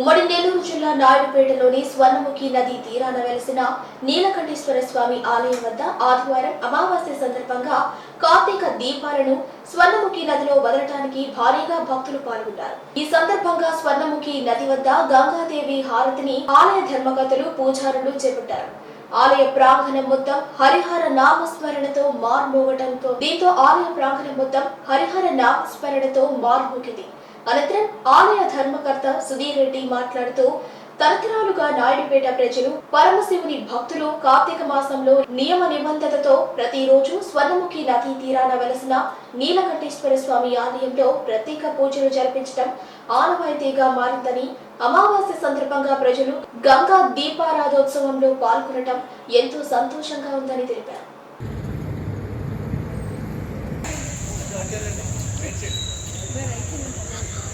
ఉమ్మడి నెల్లూరు జిల్లా నాయుడుపేటలోని స్వర్ణముఖి నది తీరాన వెలసిన నీలకంఠేశ్వర స్వామి ఆలయం వద్ద ఆదివారం అమావాస్య సందర్భంగా కార్తీక దీపాలను స్వర్ణముఖి నదిలో వదలటానికి భారీగా భక్తులు పాల్గొన్నారు ఈ సందర్భంగా స్వర్ణముఖి నది వద్ద గంగాదేవి హారతిని ఆలయ ధర్మకర్తలు పూజారులు చేపట్టారు. ఆలయ ప్రాంగణం మొత్తం హరిహర నామస్మరణతో మార్మోగటంతో దీంతో ఆలయ ప్రాంగణం మొత్తం హరిహర నామస్మరణతో మార్మోగింది. అనంతరం ఆలయ ధర్మకర్త సుధీర్ రెడ్డి మాట్లాడుతూ తరతరాలుగా నాయుడుపేట ప్రజలు పరమశివుని భక్తులు కార్తీక మాసంలో నియమ నిబంధనతో ప్రతిరోజు స్వర్ణముఖి నదీ తీరాన వెలసిన నీలకంఠేశ్వర స్వామి ఆలయంలో ప్రత్యేక పూజలు జరిపించడం ఆనవాయితీగా మారిందని అమావాస్య సందర్భంగా ప్రజలు గంగా దీపారాధోత్సవంలో పాల్గొనడం ఎంతో సంతోషంగా ఉందని తెలిపారు.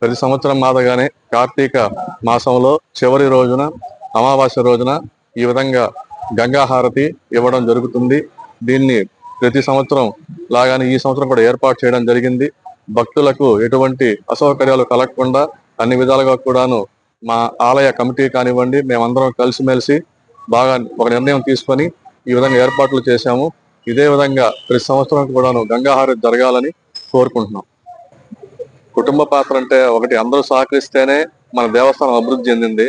ప్రతి సంవత్సరం మాదగానే కార్తీక మాసంలో చివరి రోజున అమావాస్య రోజున ఈ విధంగా గంగాహారతి ఇవ్వడం జరుగుతుంది. దీన్ని ప్రతి సంవత్సరం లాగానే ఈ సంవత్సరం కూడా ఏర్పాటు చేయడం జరిగింది. భక్తులకు ఎటువంటి అసౌకర్యాలు కలగకుండా అన్ని విధాలుగా కూడాను మా ఆలయ కమిటీ కానివ్వండి మేమందరం కలిసిమెలిసి బాగా ఒక నిర్ణయం తీసుకొని ఈ విధంగా ఏర్పాట్లు చేశాము. ఇదే విధంగా ప్రతి సంవత్సరం కూడాను గంగాహారతి జరగాలని కోరుకుంటున్నాం. కుటుంబ పాత్ర అంటే ఒకటి అందరూ సహకరిస్తేనే మన దేవస్థానం అభివృద్ధి చెందింది.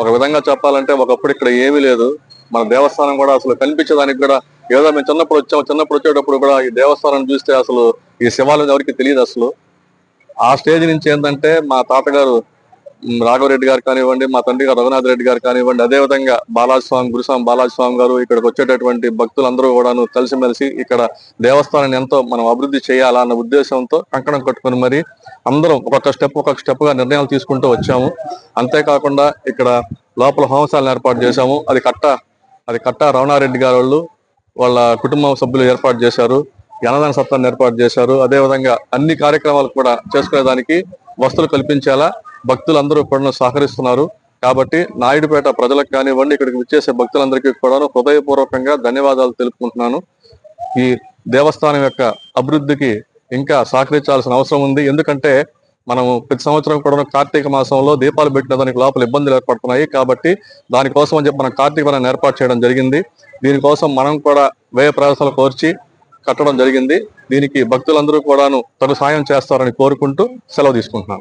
ఒక విధంగా చెప్పాలంటే ఒకప్పుడు ఇక్కడ ఏమీ లేదు. మన దేవస్థానం కూడా అసలు కనిపించడానికి కూడా ఏదో మేము చిన్నప్పుడు వచ్చాము చిన్నప్పుడు వచ్చేటప్పుడు కూడా ఈ దేవస్థానం చూస్తే అసలు ఈ శివాలయం ఎవరికి తెలియదు అసలు. ఆ స్టేజ్ నుంచి ఏంటంటే మా తాతగారు రాఘవరెడ్డి గారు కానివ్వండి మా తండ్రి గారు రఘునాథ్ రెడ్డి గారు కానివ్వండి అదే విధంగా గురుస్వామి బాలాజీ స్వామి గారు ఇక్కడికి వచ్చేటటువంటి భక్తులందరూ కూడాను కలిసిమెలిసి ఇక్కడ దేవస్థానాన్ని ఎంతో మనం అభివృద్ధి చేయాలా అన్న ఉద్దేశంతో కంకణం కట్టుకుని మరి అందరం ఒక్కొక్క స్టెప్ ఒక్కొక్క స్టెప్గా నిర్ణయాలు తీసుకుంటూ వచ్చాము. అంతేకాకుండా ఇక్కడ లోపల హోమశాలను ఏర్పాటు చేశాము. అది కట్ట అది కట్ట రమణారెడ్డి గారు వాళ్ళు వాళ్ళ కుటుంబ సభ్యులు ఏర్పాటు చేశారు. జనదాన సత్తాన్ని ఏర్పాటు చేశారు. అదే విధంగా అన్ని కార్యక్రమాలు కూడా చేసుకునేదానికి వస్తువులు కల్పించేలా భక్తులందరూ కూడా సహకరిస్తున్నారు. కాబట్టి నాయుడుపేట ప్రజలకు కానివ్వండి ఇక్కడికి విచ్చేసే భక్తులందరికీ కూడా హృదయపూర్వకంగా ధన్యవాదాలు తెలుపుకుంటున్నాను. ఈ దేవస్థానం యొక్క అభివృద్ధికి ఇంకా సహకరించాల్సిన అవసరం ఉంది. ఎందుకంటే మనము ప్రతి సంవత్సరం కూడా కార్తీక మాసంలో దీపాలు పెట్టిన దానికి లోపల ఇబ్బందులు ఏర్పడుతున్నాయి. కాబట్టి దానికోసం అని చెప్పి మనం కార్తీక వనాన్ని ఏర్పాటు చేయడం జరిగింది. దీనికోసం మనం కూడా వ్యయ ప్రయాసాలు కోర్చి కట్టడం జరిగింది. దీనికి భక్తులందరూ కూడాను తగు సాయం చేస్తారని కోరుకుంటూ సెలవు తీసుకుంటున్నాను.